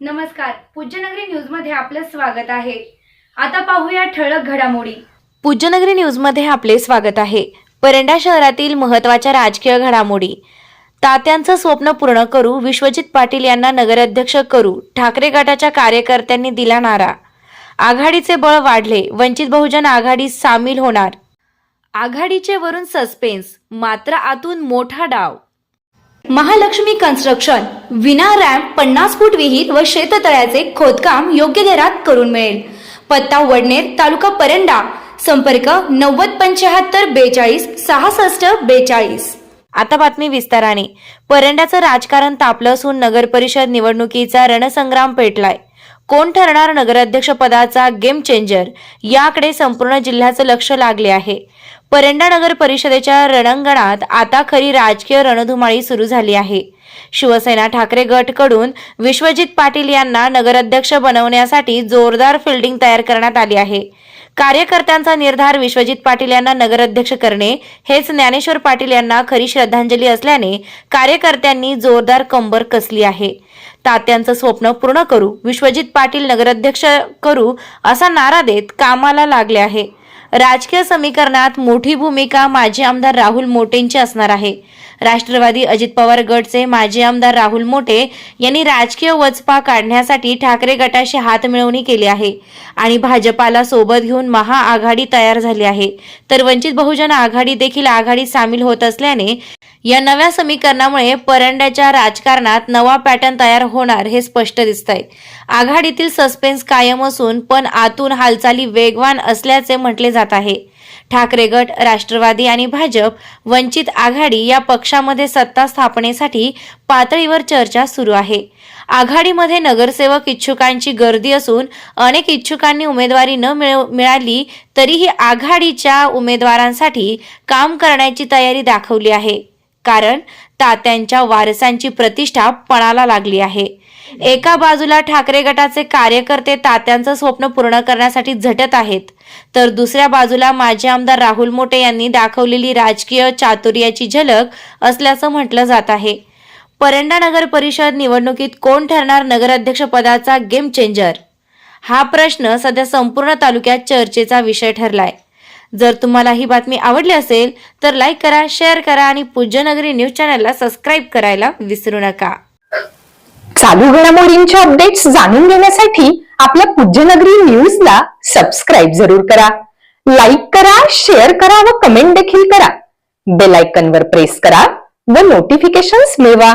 नमस्कार. पूज्यनगरी न्यूजमध्ये आपलं स्वागत आहे. आता पाहूया ठळक घडामोडी. पूज्यनगरी न्यूजमध्ये आपले स्वागत आहे. परंडा शहरातील महत्त्वाच्या राजकीय घडामोडी. तात्यांचं स्वप्न पूर्ण करू विश्वजित पाटील यांना नगराध्यक्ष करू ठाकरे गटाच्या कार्यकर्त्यांनी दिला नारा. आघाडीचे बळ वाढले वंचित बहुजन आघाडीत सामील होणार. आघाडीचे वरून सस्पेन्स मात्र आतून मोठा डाव. महालक्ष्मी कन्स्ट्रक्शन विना रॅम्प पन्नास फूट विहीर व शेततळ्याचे खोदकाम योग्य दरात करून मिळेल. पत्ता वडनेर तालुका परंडा. संपर्क नव्वद पंच्याहत्तर बेचाळीस सहासष्ट बेचाळीस. आता बातमी विस्ताराने. परंड्याचं राजकारण तापलं असून नगरपरिषद निवडणुकीचा रणसंग्राम पेटलाय. कोण ठरणार नगराध्यक्ष पदाचा गेम चेंजर? याकडे संपूर्ण जिल्ह्याचं लक्ष लागले आहे. परंडा नगर परिषदेच्या रणांगणात आता खरी राजकीय रणधुमाळी सुरू झाली आहे. शिवसेना ठाकरे गटकडून विश्वजित पाटील यांना नगराध्यक्ष बनवण्यासाठी जोरदार फिल्डिंग तयार करण्यात आली आहे. कार्यकर्त्यांचा निर्धार विश्वजित पाटील यांना नगराध्यक्ष करणे हेच ज्ञानेश्वर पाटील यांना खरी श्रद्धांजली असल्याने कार्यकर्त्यांनी जोरदार कंबर कसली आहे. तात्यांचं स्वप्न पूर्ण करू विश्वजित पाटील नगराध्यक्ष करू असा नारा देत कामाला लागले आहे. राजकीय समीकरणात मोठी भूमिका माजी आमदार राहुल मोटेंची असणार आहे. राष्ट्रवादी अजित पवार गटचे माजी आमदार राहुल मोटे यांनी राजकीय वचपा काढण्यासाठी ठाकरे गटाशी हातमिळवणी केली आहे. आणि भाजपाला सोबत घेऊन महाआघाडी तयार झाली आहे. तर वंचित बहुजन आघाडी देखील आघाडीत सामील होत असल्याने या नव्या समीकरणामुळे परंड्याच्या राजकारणात नवा पॅटर्न तयार होणार हे स्पष्ट दिसतंय. आघाडीतील सस्पेन्स कायम असून पण आतून हालचाली वेगवान असल्याचे म्हटले जात आहे. ठाकरे गट राष्ट्रवादी आणि भाजप वंचित आघाडी या पक्षामध्ये सत्ता स्थापनेसाठी पातळीवर चर्चा सुरू आहे. आघाडीमध्ये नगरसेवक इच्छुकांची गर्दी असून अनेक इच्छुकांनी उमेदवारी न मिळाली तरीही आघाडीच्या उमेदवारांसाठी काम करण्याची तयारी दाखवली आहे. कारण तात्यांच्या वारसांची प्रतिष्ठा पणाला लागली आहे. एका बाजूला ठाकरे गटाचे कार्यकर्ते तात्यांचं स्वप्न पूर्ण करण्यासाठी झटत आहेत तर दुसऱ्या बाजूला माजी आमदार राहुल मोटे यांनी दाखवलेली राजकीय चातुर्याची झलक असल्याचं म्हटलं जात आहे. परंडा नगर परिषद निवडणुकीत कोण ठरणार नगराध्यक्षपदाचा गेम चेंजर? हा प्रश्न सध्या संपूर्ण तालुक्यात चर्चेचा विषय ठरलाय. जर तुम्हाला ही बातमी आवडली असेल तर लाईक करा शेअर करा आणि पूज्यनगरी न्यूज चॅनलला सबस्क्राईब करायला विसरू नका. चालू घडामोडींच्या अपडेट्स जाणून घेण्यासाठी आपल्या पूज्यनगरी न्यूजला सबस्क्राईब जरूर करा. लाईक करा शेअर करा व कमेंट देखील करा. बेल आयकनवर प्रेस करा व नोटिफिकेशन्स मिळवा.